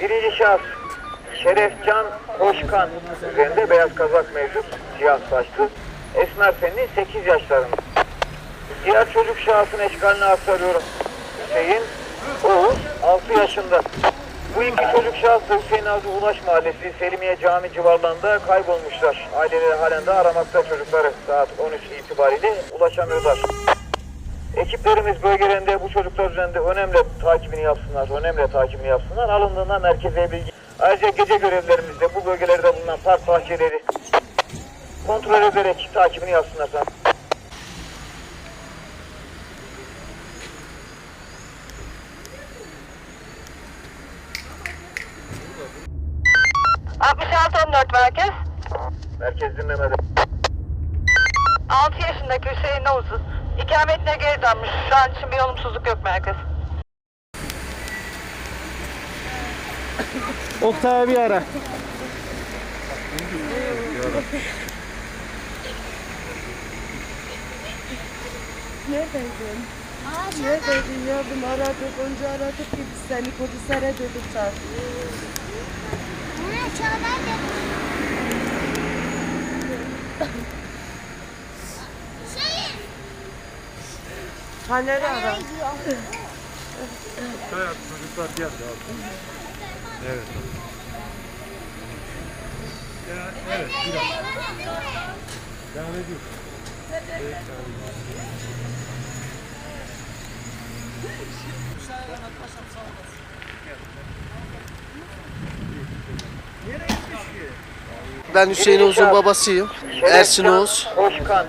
Birinci şahıs Şerefcan Koşkan üzerinde beyaz kazak mevcut. Siyah saçlı. Esmer Fenli 8 yaşlarında. Diğer çocuk şahsın eşkalini aktarıyorum. Hüseyin Oğuz 6 yaşında. Bu iki çocuk şahıs da Hüseyin Avcı Ulaş Mahallesi Selimiye Cami civarlarında kaybolmuşlar. Aileleri halen de aramakta çocukları saat 13 itibariyle ulaşamıyorlar. Ekiplerimiz bölgelerinde bu çocuklar üzerinde önemli takibini yapsınlar, önemli takibini yapsınlar. Alındığında merkeze bilgi. Ayrıca gece görevlilerimiz de bu bölgelerde bulunan park bahçeleri kontrol ederek takibini yapsınlar. efendim. merkez. Merkez dinlemede. 6 yaşındaki Hüseyin Oğuz'u ikametine geri dönmüş. Şu an için bir olumsuzluk yok merkez. Oktay'a bir ara. Neredeydin? Neredeydin yavrum aradık önce aradık ki biz seni polislere dedik çağır. Taner'i ara. Çocuklar geldi abi. Evet. Evet, biraz. Devam ediyor. Ben Hüseyin Oğuz'un babasıyım. Ersin Oğuz.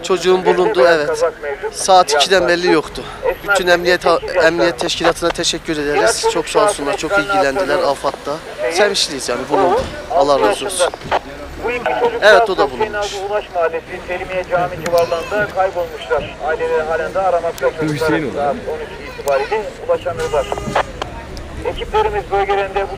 Çocuğun bulundu, evet. Saat Siyah 2'den saçlı. belli yoktu. Bütün emniyet emniyet teşkilatına teşekkür ederiz. Çok sağ olsunlar, çok ilgilendiler AFAD'da. Sevinçliyiz yani bulundu. Allah razı olsun. Evet, o da bulunmuş. Ulaş Mahallesi Selimiye Cami civarlarında kaybolmuşlar. Aileleri halen de aramakta çocuklar saat 13 itibariyle ulaşamıyorlar. Ekiplerimiz bölgelerinde bu